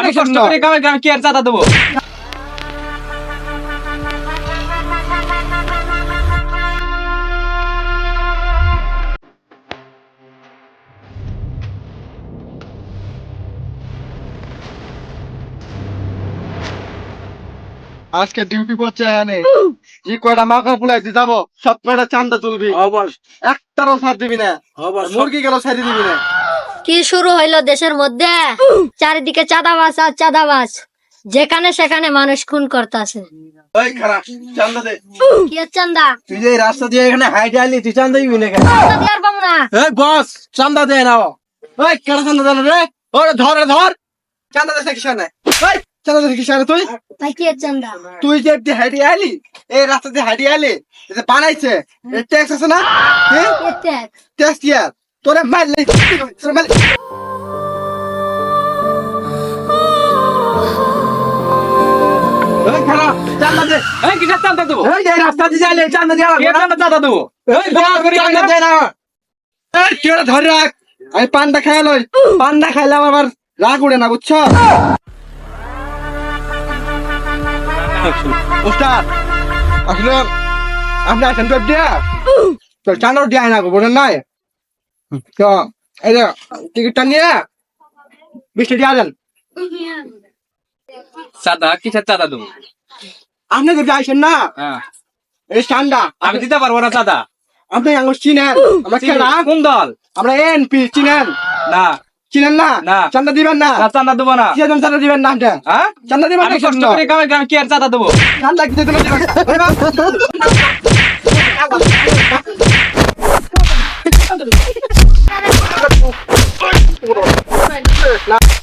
আমি কষ্ট করে কামাই আমি কি আর চাঁদা দেবো? আজকে ডিউটি পড়ছে এখানে। যে কয়টা মাকা ফুলাইতে যাব? সব কয়টা চান্দা তুলবি? অবশ্য। একটারও ছাড় দিবি না। মুরগি গেল ছাড়ি দিবি না। কি শুরু হইল দেশের মধ্যে? চারিদিকে চাঁদাবাস আর চাঁদাবাস যেখানে সেখানে মানুষ খুন করতেছে। চান্দা দে। কি এর চান্দা? তুই যে রাস্তা দিয়ে এখানে হাইটে আলি তুই চান্দা দিবি না কেন চান্দা দেওয়ার পাবো না। এই বস চান্দা দে নাও। ওই কেন চান্দা দেন রে? ওরে ধর ধর। চান্দা দে কিসা নাই ওই চান্দা দে কিসা তুই। চান্দা? তুই যে একটি হাইটে আলি এই রাস্তা দিয়ে হাইটে আলি এটা বানাইছে ট্যাক্স আছে না? হ্যাঁ। ট্যাক্স? ইয়ার তোরে মারলে তোরে মারলে আমি পান্ডা খাই লই। পান্ডা খাইলে আমার রাগ উড়ে না বুঝছ? উস্তাদ আসলে আপনি আছেন তো দিয়া তো চান্দা দিয়া না বোঝেন নাই? তো এই যে টিকিটটা নিয়ে বৃষ্টি দিয়া দেন। চাঁদা কিসের চাঁদা দেবো? আপনি যদি আইসেন না হ্যাঁ। এই ঠান্ডা আমি দিতে পারব না চাঁদা। আপনি আঙুর চিনেন আমরা খেলা। কোন দল? আমরা এনপি চিনেন। না। চিনেন না? না। চান্দা দিবেন না? চাঁদা দেবো না। কি চান্দা দিবেন না হ্যাঁ? চান্দা দিবেন না কষ্ট করে কামাই আমি কি আর চাঁদা দেবো? ঠান্ডা কিছু দিবেন? না